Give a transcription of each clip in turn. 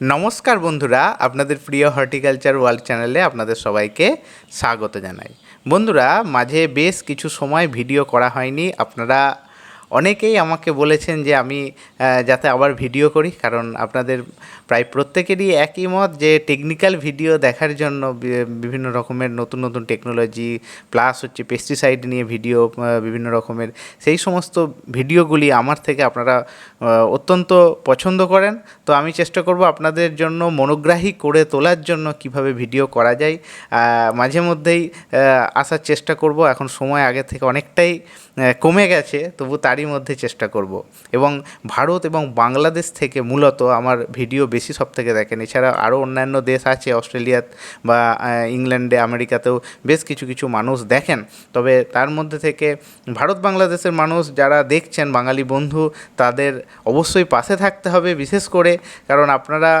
নমস্কার বন্ধুরা, আপনাদের প্রিয় হর্টিকালচার ওয়ার্ল্ড চ্যানেলে আপনাদের সবাইকে স্বাগত জানাই। বন্ধুরা, মাঝে বেশ কিছু সময় ভিডিও করা হয়নি, আপনারা অনেকেই আমাকে বলেছেন যে আমি যাতে আবার ভিডিও করি, কারণ আপনাদের প্রায় প্রত্যেকেরই একই মত যে টেকনিক্যাল ভিডিও দেখার জন্য বিভিন্ন রকমের নতুন নতুন টেকনোলজি প্লাস হচ্ছে পেস্টিসাইড নিয়ে ভিডিও বিভিন্ন রকমের, সেই সমস্ত ভিডিওগুলি আমার থেকে আপনারা অত্যন্ত পছন্দ করেন। তো আমি চেষ্টা করব আপনাদের জন্য মনোগ্রাহী করে তোলার জন্য কীভাবে ভিডিও করা যায়। মাঝে মধ্যেই আসার চেষ্টা করব। এখন সময় আগে থেকে অনেকটাই কমে গেছে, তবু তারই মধ্যে চেষ্টা করব। এবং ভারত এবং বাংলাদেশ থেকে মূলত আমার ভিডিও বেশি সব থেকে দেখেন। এছাড়া আরও অন্যান্য দেশ আছে, অস্ট্রেলিয়া বা ইংল্যান্ডে, আমেরিকাতেও বেশ কিছু কিছু মানুষ দেখেন। তবে তার মধ্যে থেকে ভারত, বাংলাদেশের মানুষ যারা দেখছেন, বাঙালি বন্ধু, তাদের অবশ্যই পাশে থাকতে হবে বিশেষ করে। কারণ আপনারা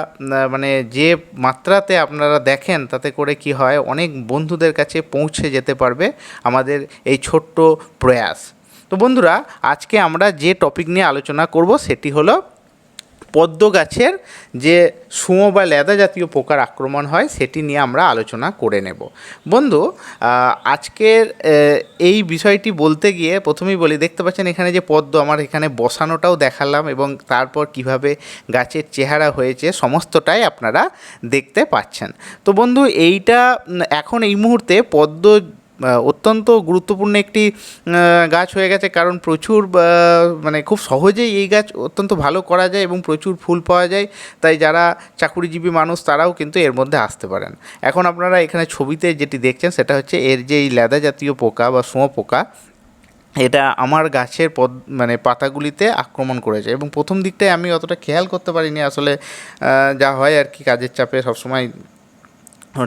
মানে যে মাত্রাতে আপনারা দেখেন, তাতে করে কি হয়, অনেক বন্ধুদের কাছে পৌঁছে যেতে পারবে আমাদের এই ছোট্ট প্রয়াস। তো বন্ধুরা, আজকে আমরা যে টপিক নিয়ে আলোচনা করব সেটি হলো পদ্ম গাছের যে শুঁয়ো বা লেদা জাতীয় পোকার আক্রমণ হয়, সেটি নিয়ে আমরা আলোচনা করে নেব। বন্ধু আজকের এই বিষয়টি বলতে গিয়ে প্রথমেই বলি, দেখতে পাচ্ছেন এখানে যে পদ্ম, আমার এখানে বসানোটাও দেখালাম এবং তারপর কীভাবে গাছের চেহারা হয়েছে, সমস্তটাই আপনারা দেখতে পাচ্ছেন। তো বন্ধু, এইটা এখন এই মুহূর্তে পদ্ম অত্যন্ত গুরুত্বপূর্ণ একটি গাছ হয়ে গেছে। কারণ প্রচুর মানে খুব সহজেই এই গাছ অত্যন্ত ভালো করা যায় এবং প্রচুর ফুল পাওয়া যায়। তাই যারা চাকুরিজীবী মানুষ, তারাও কিন্তু এর মধ্যে আসতে পারেন। এখন আপনারা এখানে ছবিতে যেটি দেখছেন, সেটা হচ্ছে এর যে এই লেদা জাতীয় পোকা বা শুঁয়ো পোকা, এটা আমার গাছের পদ মানে পাতাগুলিতে আক্রমণ করেছে। এবং প্রথম দিকটায় আমি অতটা খেয়াল করতে পারিনি। আসলে যা হয় আর কি, কাজের চাপে সবসময়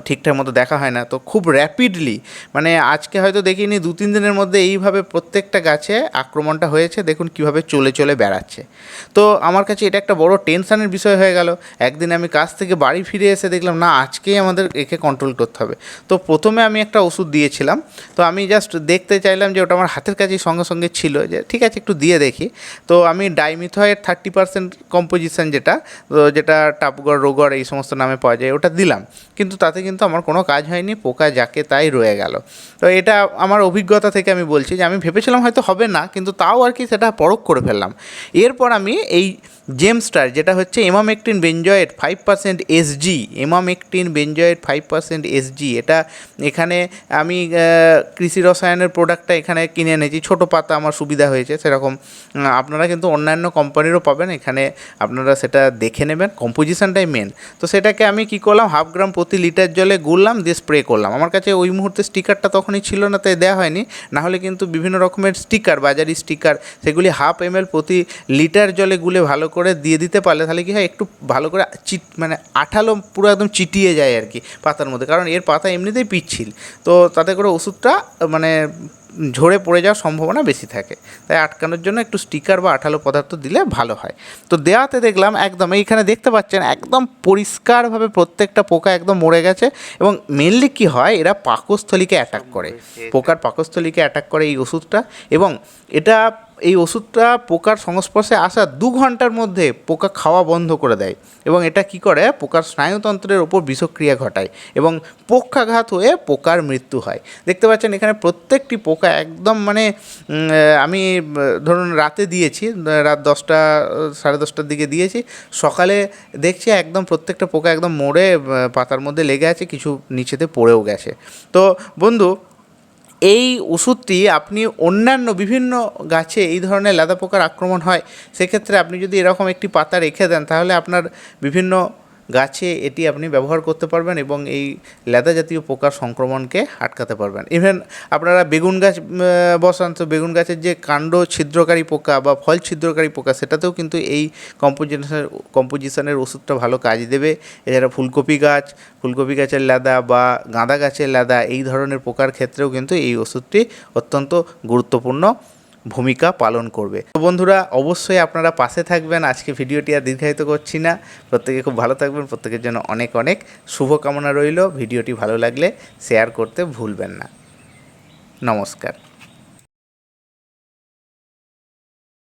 ঠিকঠাক মতো দেখা হয় না। তো খুব র্যাপিডলি মানে আজকে হয়তো দেখিনি দু তিন দিনের মধ্যে এইভাবে প্রত্যেকটা গাছে আক্রমণটা হয়েছে, দেখুন কীভাবে চলে চলে বেড়াচ্ছে। তো আমার কাছে এটা একটা বড় টেনশানের বিষয় হয়ে গেল। একদিন আমি কাজ থেকে বাড়ি ফিরে এসে দেখলাম, না, আজকেই আমাদের একে কন্ট্রোল করতে হবে। তো প্রথমে আমি একটা ওষুধ দিয়েছিলাম। তো আমি জাস্ট দেখতে চাইলাম যে, ওটা আমার হাতের কাছেই সঙ্গে সঙ্গে ছিল, যে ঠিক আছে, একটু দিয়ে দেখি। তো আমি ডাইমিথয়ের থার্টি পার্সেন্ট কম্পোজিশন যেটা, তো যেটা টাপগড়, রোগড় এই সমস্ত নামে পাওয়া যায়, ওটা দিলাম। কিন্তু তাতে কিন্তু আমার কোনো কাজ হয়নি, পোকা যাকে তাই রয়ে গেল। তো এটা আমার অভিজ্ঞতা থেকে আমি বলছি যে আমি ভেবেছিলাম হয়তো হবে না, কিন্তু তাও আর কি সেটা পরখ করে ফেললাম। এরপর আমি এই জেমস্টার যেটা হচ্ছে emamectin benzoate five percent S G emamectin benzoate five percent S G এটা এখানে আমি কৃষি রসায়নের প্রোডাক্টটা এখানে কিনে এনেছি। ছোটো পাতা আমার সুবিধা হয়েছে, সেরকম আপনারা কিন্তু অন্যান্য কোম্পানিরও পাবেন, এখানে আপনারা সেটা দেখে নেবেন। কম্পোজিশনটাই মেন তো সেটাকে আমি কি করলাম হাফ গ্রাম প্রতি লিটার জলে গুললাম, দিয়ে স্প্রে করলাম। আমার কাছে ওই মুহূর্তে স্টিকারটা তখনই ছিল না, তাই দেওয়া হয়নি। না হলে কিন্তু বিভিন্ন রকমের স্টিকার বাজারি স্টিকার সেগুলি হাফ এম প্রতি লিটার জলে গুলে ভালো করে দিয়ে দিতে পারলে তাহলে কি হয়, একটু ভালো করে চিট মানে আঠালো পুরো একদম চিটিয়ে যায় আর কি পাতার মধ্যে। কারণ এর পাতা এমনিতেই পিচ্ছিল। তো তাতে করে ওষুধটা মানে ঝরে পড়ে যাওয়ার সম্ভাবনা বেশি থাকে। তাই আটকানোর জন্য একটু স্টিকার বা আঠালো পদার্থ দিলে ভালো হয়। তো দেওয়াতে দেখলাম একদম এইখানে দেখতে পাচ্ছেন একদম পরিষ্কারভাবে প্রত্যেকটা পোকা একদম মরে গেছে এবং মেনলি কি হয় এরা পাকস্থলীকে অ্যাটাক করে। পোকার পাকস্থলীকে অ্যাটাক করে এই ওষুধটা এবং এটা এই ওষুধটা পোকার সংস্পর্শে আসা দু ঘণ্টার মধ্যে পোকা খাওয়া বন্ধ করে দেয় এবং এটা কি করে? পোকার স্নায়ুতন্ত্রের ওপর বিষক্রিয়া ঘটায় এবং পক্ষাঘাত হয়ে পোকার মৃত্যু হয়। দেখতে পাচ্ছেন এখানে প্রত্যেকটি পোকা একদম মানে আমি ধরুন রাতে দিয়েছি, রাত দশটা, সাড়ে দশটার দিকে দিয়েছি, সকালে দেখছি একদম প্রত্যেকটা পোকা একদম মরে পাতার মধ্যে লেগে আছে, কিছু নিচেতে পড়েও গেছে। তো বন্ধু এই ওষুধটি আপনি অন্যান্য বিভিন্ন গাছে এই ধরনের লেদা পোকার আক্রমণ হয়, সেক্ষেত্রে আপনি যদি এরকম একটি পাতা রেখে দেন, তাহলে আপনার বিভিন্ন গাছে এটি আপনি ব্যবহার করতে পারবেন এবং এই লেদা জাতীয় পোকার সংক্রমণকে আটকাতে পারবেন। ইভেন আপনারা বেগুন গাছ বসান, তো বেগুন গাছের যে কাণ্ড ছিদ্রকারী পোকা বা ফল ছিদ্রকারী পোকা, সেটাতেও কিন্তু এই কম্পোজিশনের কম্পোজিশনের ওষুধটা ভালো কাজ দেবে। এছাড়া ফুলকপি গাছ, ফুলকপি গাছের লেদা বা গাঁদা গাছের লেদা, এই ধরনের পোকার ক্ষেত্রেও কিন্তু এই ওষুধটি অত্যন্ত গুরুত্বপূর্ণ। ভূমিকা পালন করবে। তো বন্ধুরা, অবশ্যই আপনারা পাশে থাকবেন। আজকে ভিডিওটি আর দীর্ঘায়িত করছি না। প্রত্যেকে খুব ভালো থাকবেন। প্রত্যেকের জন্য অনেক অনেক শুভকামনা রইল। ভিডিওটি ভালো লাগলে শেয়ার করতে ভুলবেন না। নমস্কার।